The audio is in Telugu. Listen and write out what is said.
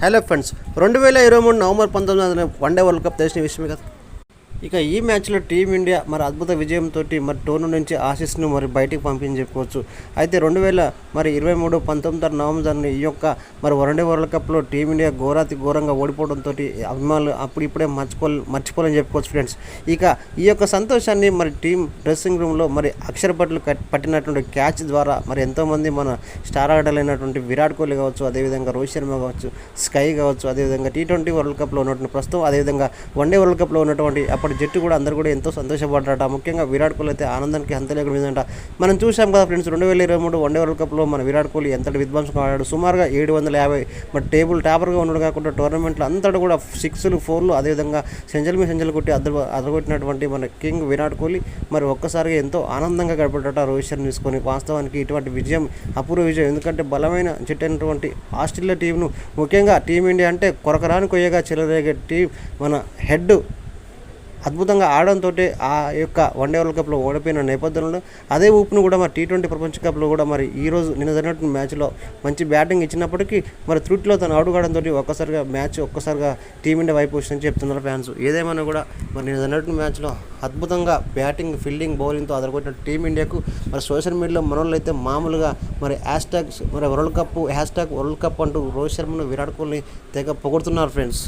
హలో ఫ్రెండ్స్ రెండు వేల ఇరవై మూడు నవంబర్ పంతొమ్మిది వందల వన్డే వరల్డ్ కప్ తెలిసిన విషయమే కదా? ఇక ఈ మ్యాచ్లో టీమిండియా మరి అద్భుత విజయంతో మరి టోర్ను నుంచి ఆశీస్ను మరి బయటికి పంపించి చెప్పుకోవచ్చు. అయితే రెండు వేల మరి ఇరవై మూడు పంతొమ్మిది నవంబర్ ఈ యొక్క మరి వన్డే వరల్డ్ కప్లో టీమిండియా ఘోరాతి ఘోరంగా ఓడిపోవడంతో అభిమానులు అప్పుడు ఇప్పుడే మర్చిపో మర్చిపోలేని చెప్పుకోవచ్చు ఫ్రెండ్స్ ఇక ఈ యొక్క సంతోషాన్ని మరి టీం డ్రెస్సింగ్ రూమ్లో మరి అక్షరపట్లు పట్టినటువంటి క్యాచ్ ద్వారా మరి ఎంతోమంది మన స్టార్ ఆటలైనటువంటి విరాట్ కోహ్లీ కావచ్చు అదేవిధంగా రోహిత్ శర్మ కావచ్చు స్కై కావచ్చు అదేవిధంగా టీ ట్వంటీ వరల్డ్ కప్లో ఉన్నటువంటి ప్రస్తుతం అదేవిధంగా వన్డే వరల్డ్ కప్లో ఉన్నటువంటి అప్పటి జట్టు కూడా అందరూ కూడా ఎంతో సంతోషపడ్డారట. ముఖ్యంగా విరాట్ కోహ్లీ అయితే ఆనందానికి అంత లేకుండా మనం చూసాం కదా ఫ్రెండ్స్ రెండు వేల ఇరవై మూడు వన్డే వరల్డ్ కప్లో మన విరాట్ కోహ్లీ ఎంతటి విధ్వంసం ఆడాడు. సుమారుగా ఏడు వందల యాభై మరి టేబుల్ టాపర్గా ఉండడం కాకుండా టోర్నమెంట్లో అంతటా కూడా సిక్స్లు ఫోర్లు అదేవిధంగా సెంచల్ మీ సెంచల్ కొట్టి అద్దరు అదరగొట్టినటువంటి మన కింగ్ విరాట్ కోహ్లీ మరి ఒక్కసారిగా ఎంతో ఆనందంగా గడపడట రోహిత్ శర్మ తీసుకొని. వాస్తవానికి ఇటువంటి విజయం అపూర్వ విజయం. ఎందుకంటే బలమైన జట్టు అయినటువంటి ఆస్ట్రేలియా టీంను ముఖ్యంగా టీమిండియా అంటే కొరకరాని కొయ్యగా చెలరేగే టీం మన హెడ్ అద్భుతంగా ఆడడంతో ఆ యొక్క వన్డే వరల్డ్ కప్లో ఓడిపోయిన నేపథ్యంలో అదే ఊపును కూడా మరి టీ ట్వంటీ ప్రపంచ కప్లో కూడా మరి ఈ రోజు నిన్న జరిగినటువంటి మ్యాచ్లో మంచి బ్యాటింగ్ ఇచ్చినప్పటికీ మరి త్రుట్లో తను ఆడుగాడంతో ఒక్కసారిగా మ్యాచ్ ఒక్కసారిగా టీమిండియా వైపు వచ్చిందని చెప్తున్నారు ఫ్యాన్స్. ఏదేమైనా కూడా మరి నిన్న జరిగినటువంటి మ్యాచ్లో అద్భుతంగా బ్యాటింగ్ ఫీల్డింగ్ బౌలింగ్తో అదరగొట్టిన టీమిండియాకు మరి సోషల్ మీడియాలో మనోళ్ళు అయితే మామూలుగా మరి హ్యాష్ ట్యాగ్స్ మరి world cup hash tag world cup అంటూ రోహిత్ శర్మను విరాట్ కోహ్లీ తెగ పొగుడుతున్నారు ఫ్రెండ్స్.